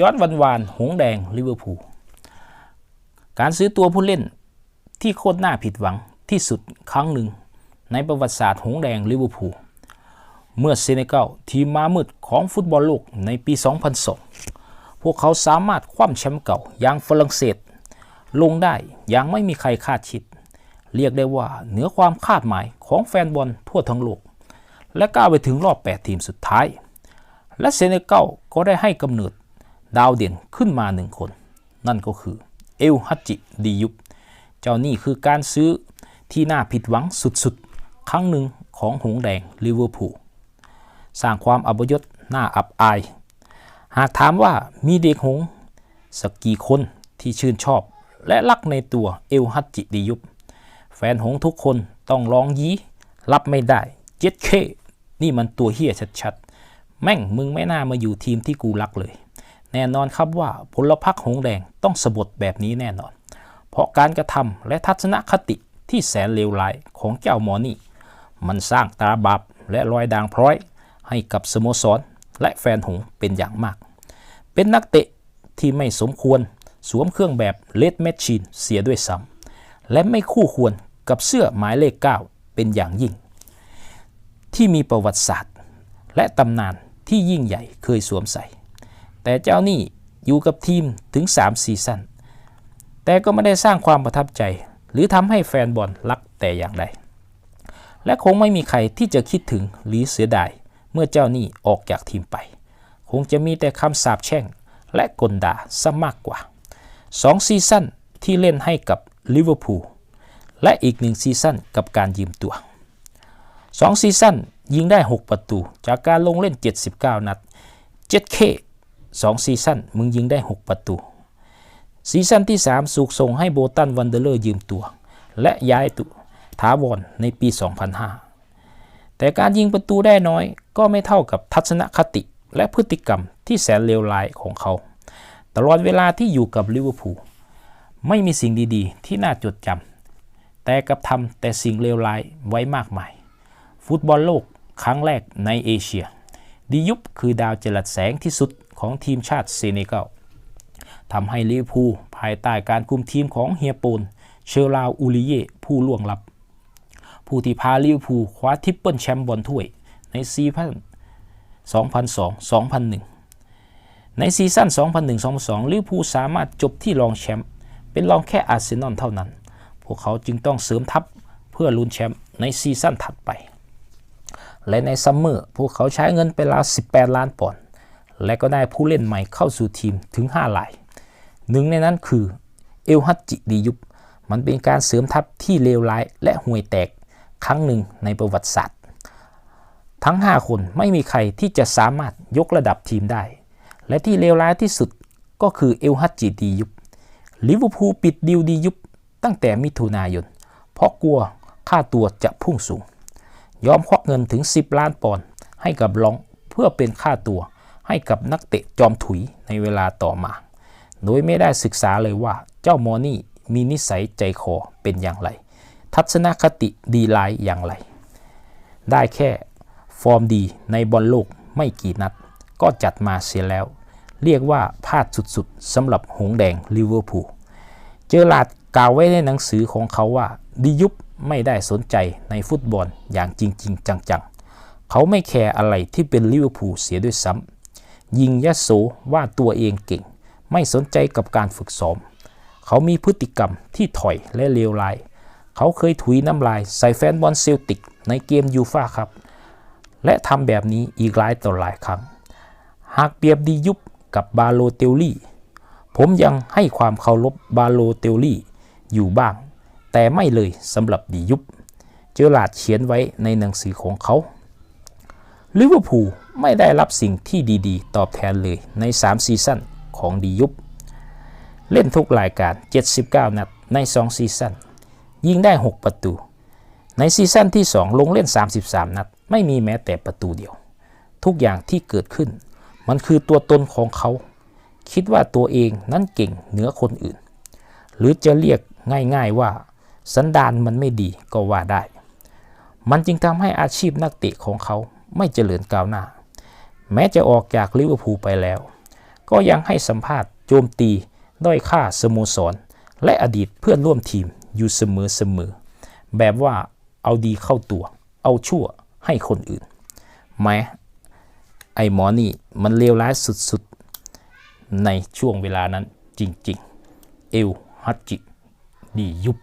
ย้อนวันวาน หงแดง ลิเวอร์พูล การซื้อตัวผู้เล่นที่โคตรน่าผิดหวังที่สุดครั้งหนึ่ง ในประวัติศาสตร์หงแดง ลิเวอร์พูล เมื่อเซเนกัลทีมมามืดของฟุตบอลโลกในปี 2002 พวกเขาสามารถคว่ำแชมป์เก่าอย่างฝรั่งเศส ลงได้อย่างไม่มีใครคาดคิด เรียกได้ว่าเหนือความคาดหมายของแฟนบอลทั่วทั้งโลก และก้าวไปถึงรอบ 8 ทีมสุดท้ายและเซเนกัลก็ได้ให้กำเนิด ดาวเด่นขึ้นมาหนึ่งคน นั่นก็คือเอลฮัจจิดียุบเจ้านี่คือการซื้อที่น่าผิดหวังสุดๆ ครั้งหนึ่งของหงแดงลิเวอร์พูลสร้างความอับยศน่าอับอาย หากถามว่ามีเด็กหงสักกี่คนที่ชื่นชอบ และรักในตัวเอลฮัจจิดียุบแฟนหงทุกคนต้องร้องยี้รับไม่ได้เจ็ดเคนี่มันตัวเฮี้ยชัดๆ แม่งมึงไม่น่ามาอยู่ทีมที่กูรักเลย แน่นอนครับว่าพลพรรคหงแดงต้องสะบดแบบนี้แน่นอน เพราะการกระทำและทัศนคติที่แสนเลวร้ายของเจ้าหมอนี่ มันสร้างตาบาปและรอยด่างพร้อย ให้กับสโมสรและแฟนหงเป็นอย่างมาก เป็นนักเตะที่ไม่สมควรสวมเครื่องแบบเลดแมชชีนเสียด้วยซ้ำและไม่คู่ควรกับเสื้อหมายเลข 9 เป็นอย่างยิ่ง ที่มีประวัติศาสตร์ และตำนานที่ยิ่งใหญ่เคยสวมใส่ แต่เจ้านี่อยู่กับทีมถึง 3 ซีซั่น แต่ก็ไม่ได้สร้างความประทับใจ หรือทำให้แฟนบอลรักแต่อย่างใด และคงไม่มีใครที่จะคิดถึงหรือเสียดาย เมื่อเจ้านี่ออกจากทีมไป คงจะมีแต่คำสาปแช่งและกลด่าซะมากกว่า 2 ซีซั่นที่เล่นให้กับลิเวอร์พูลและอีกหนึ่งซีซั่นกับการยืมตัว 2 ซีซั่นยิงได้ 6 ประตู จากการลงเล่น 79 นัด 7K 2 ซีซั่นมึงยิงได้ 6 ประตู ซีซั่นที่ 3 สูกส่งให้โบตันวันเดอร์เลอร์ยืมตัว และย้ายตุถาวรในปี 2005 แต่การยิงประตูได้น้อยก็ไม่เท่ากับทัศนคติและพฤติกรรมที่แสนเลวร้ายของเขา ตลอดเวลาที่อยู่กับลิเวอร์พูลไม่มีสิ่งดีๆ ที่น่าจดจำแต่กับทำแต่สิ่งเลวร้ายไว้มากมาย ฟุตบอลโลกครั้งแรกในเอเชีย ดิยุบคือดาวจรัสแสงที่สุด ของทีมชาติเซเนกัลทำให้ลิเวอร์พูลภายใต้การคุมทีมของเฮียโปน เชอราอูลิเย่ผู้ล่วงลับ ผู้ที่พาลิเวอร์พูลคว้าทริปเปิลแชมป์บอลถ้วยในซีซั่น2002-2001 ในซีซั่น 2001-2002 ลิเวอร์พูลสามารถจบที่รองแชมป์เป็นรองแค่อาร์เซนอลเท่านั้น พวกเขาจึงต้องเสริมทัพเพื่อลุ้นแชมป์ในซีซั่นถัดไป และในซัมเมอร์พวกเขาใช้เงินไปราว 18 ล้านปอนด์ และก็ได้ผู้เล่นใหม่เข้าสู่ทีมถึง 5 รายหนึ่งในนั้นคือเอลฮัตจิดียุบ มันเป็นการเสริมทัพที่เลวร้ายและห่วยแตกครั้งหนึ่งในประวัติศาสตร์ ทั้ง 5 คนไม่มีใครที่จะสามารถยกระดับทีมได้ และที่เลวร้ายที่สุดก็คือเอลฮัตจิดียุบลิเวอร์พูลปิดดีลดียุบตั้งแต่มิถุนายน เพราะกลัวค่าตัวจะพุ่งสูง ยอมควักเงินถึง 10 ล้านปอนด์ให้กับลองเพื่อเป็นค่าตัว ให้กับนักเตะจอมถุยในเวลาต่อมา โดยไม่ได้ศึกษาเลยว่าเจ้ามอนี่มีนิสัยใจคอเป็นอย่างไร ทัศนคติดีไลน์อย่างไร ได้แค่ฟอร์มดีในบอลโลกไม่กี่นัด ก็จัดมาเสียแล้ว เรียกว่าพลาดสุดๆสำหรับหงแดงลิเวอร์พูลเจอร์ลาดกล่าวไว้ในหนังสือของเขาว่าดิยุบไม่ได้สนใจในฟุตบอลอย่างจริง ๆ จังๆ เขาไม่แคร์อะไรที่เป็นลิเวอร์พูลเสียด้วยซ้ำ ยิงยะโสว่าตัวเองเก่ง ไม่สนใจกับการฝึกซ้อม เขามีพฤติกรรมที่ถอยและเลวร้าย เขาเคยถุยน้ำลายใส่แฟนบอลเซลติกในเกมยูฟ่าครับ และทำแบบนี้อีกหลายต่อหลายครั้ง หากเปรียบดียุบกับบาโลเตลลี่ ผมยังให้ความเคารพบาโลเตลลี่อยู่บ้าง แต่ไม่เลยสำหรับดียุบเจอราดเขียนไว้ในหนังสือของเขา ลิเวอร์พูลไม่ได้รับสิ่งที่ดีๆ ตอบแทนเลยใน 3 ซีซั่นของดียุบเล่นทุกรายการ 79 นัดใน 2 ซีซั่นยิงได้ 6 ประตู ในซีซั่นที่ 2 ลงเล่น 33 นัด ไม่มีแม้แต่ประตูเดียว ทุกอย่างที่เกิดขึ้น มันคือตัวตนของเขา คิดว่าตัวเองนั้นเก่งเหนือคนอื่น หรือจะเรียกง่ายๆว่า สันดานมันไม่ดีก็ว่าได้ มันจึงทำให้อาชีพนักเตะของเขา ไม่เจริญก้าวหน้า แม้จะออกจากลิเวอร์พูลไปแล้ว ก็ยังให้สัมภาษณ์โจมตีด้อยค่าสโมสร และอดีตเพื่อนร่วมทีมอยู่เสมอๆแบบว่าเอาดีเข้าตัว เอาชั่วให้คนอื่น แม้ไอหมอนี่มันเลวร้ายสุดๆ ในช่วงเวลานั้นจริงๆ เอลฮัตจิดียุบ